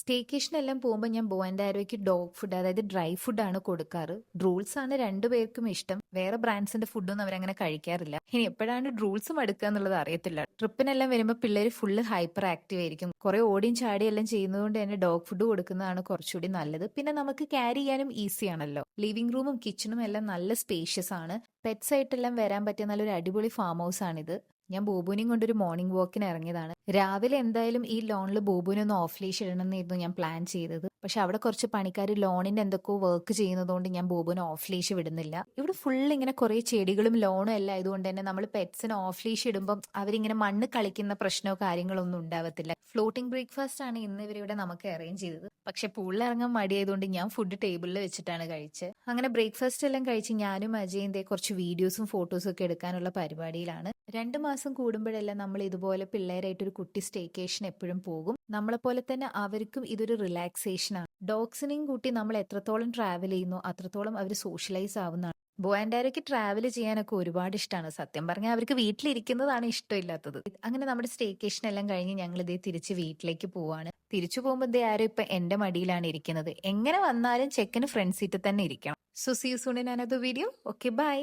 സ്റ്റേക്കേഷനെല്ലാം പോകുമ്പോൾ ഞാൻ ബോന്റെ ആരോയ്ക്ക് ഡോഗ് ഫുഡ് അതായത് ഡ്രൈ ഫുഡാണ് കൊടുക്കാറ്. ഡ്രൂൾസ് ആണ് രണ്ടുപേർക്കും ഇഷ്ടം. വേറെ ബ്രാൻഡ്സിന്റെ ഫുഡൊന്നും അവരങ്ങനെ കഴിക്കാറില്ല. ഇനി എപ്പോഴാണ് ഡ്രൂൾസ് മടുക്കുക എന്നുള്ളത് അറിയത്തില്ല. ട്രിപ്പിനെല്ലാം വരുമ്പോൾ പിള്ളേർ ഫുള്ള് ഹൈപ്പർ ആക്റ്റീവ് ആയിരിക്കും. കുറെ ഓടിയും ചാടിയും എല്ലാം ചെയ്യുന്നതുകൊണ്ട് തന്നെ ഡോഗ് ഫുഡ് കൊടുക്കുന്നതാണ് കുറച്ചുകൂടി നല്ലത്. പിന്നെ നമുക്ക് ക്യാരി ചെയ്യാനും ഈസിയാണല്ലോ ലിവിംഗ് റൂമും കിച്ചണും എല്ലാം നല്ല സ്പേഷ്യസ് ആണ്. പെറ്റ്സ് ആയിട്ടെല്ലാം വരാൻ പറ്റിയ നല്ലൊരു അടിപൊളി ഫാം ഹൗസ് ആണിത്. ഞാൻ ബോബുനെയും കൊണ്ടൊരു മോർണിംഗ് വാക്കിന് ഇറങ്ങിയതാണ്. രാവിലെ എന്തായാലും ഈ ലോണിൽ ബോബുവിനെ ഒന്ന് ഓഫ് ലീഷ് ഇടണമെന്നായിരുന്നു ഞാൻ പ്ലാൻ ചെയ്തത്. പക്ഷെ അവിടെ കുറച്ച് പണിക്കാർ ലോണിന്റെ എന്തൊക്കെയോ വർക്ക് ചെയ്യുന്നതുകൊണ്ട് ഞാൻ ബോബുവിനെ ഓഫ് ലീഷ് വിടുന്നില്ല. ഇവിടെ ഫുൾ ഇങ്ങനെ കുറെ ചെടികളും ലോണും എല്ലാം ആയതുകൊണ്ട് തന്നെ നമ്മൾ പെറ്റ്സിന് ഓഫ് ലീഷ് ഇടുമ്പോൾ അവരിങ്ങനെ മണ്ണ് കളിക്കുന്ന പ്രശ്നമോ കാര്യങ്ങളോ ഒന്നും ഉണ്ടാവത്തില്ല. ഫ്ലോട്ടിംഗ് ബ്രേക്ക്ഫാസ്റ്റ് ആണ് ഇന്ന് ഇവരിവിടെ നമുക്ക് അറേഞ്ച് ചെയ്തത്. പക്ഷെ പൂളിൽ ഇറങ്ങാൻ മടിയായതുകൊണ്ട് ഞാൻ ഫുഡ് ടേബിളിൽ വെച്ചിട്ടാണ് കഴിച്ചത് അങ്ങനെ ബ്രേക്ക്ഫാസ്റ്റ് എല്ലാം കഴിച്ച് ഞാനും അജയും ദേ കുറച്ച് വീഡിയോസും ഫോട്ടോസും ഒക്കെ എടുക്കാനുള്ള പരിപാടിയിലാണ്. രണ്ട് മാസം കൂടുമ്പോഴെല്ലാം നമ്മൾ ഇതുപോലെ പിള്ളേരായിട്ട് ഒരു കുട്ടി സ്റ്റേക്കേഷൻ എപ്പോഴും പോകും. നമ്മളെപ്പോലെ തന്നെ അവർക്കും ഇതൊരു റിലാക്സേഷൻ ആണ്. ഡോഗ്സിനെയും കൂട്ടി നമ്മൾ എത്രത്തോളം ട്രാവൽ ചെയ്യുന്നു അത്രത്തോളം അവർ സോഷ്യലൈസ് ആവുന്നതാണ്. ബോയൻഡാരയ്ക്ക് ട്രാവൽ ചെയ്യാനൊക്കെ ഒരുപാട് ഇഷ്ടമാണ് സത്യം പറഞ്ഞാൽ അവർക്ക് വീട്ടിലിരിക്കുന്നതാണ് ഇഷ്ടമില്ലാത്തത്. അങ്ങനെ നമ്മുടെ സ്റ്റേക്കേഷൻ എല്ലാം കഴിഞ്ഞ് ഞങ്ങൾ ഇതേ തിരിച്ച് വീട്ടിലേക്ക് പോവാണ്. തിരിച്ചു പോകുമ്പോൾ ദേ ആരും ഇപ്പൊ എന്റെ മടിയിലാണ് ഇരിക്കുന്നത്. എങ്ങനെ വന്നാലും ചെക്കന് ഫ്രണ്ട് സീറ്റിൽ തന്നെ ഇരിക്കണം. So see soon in another video okay bye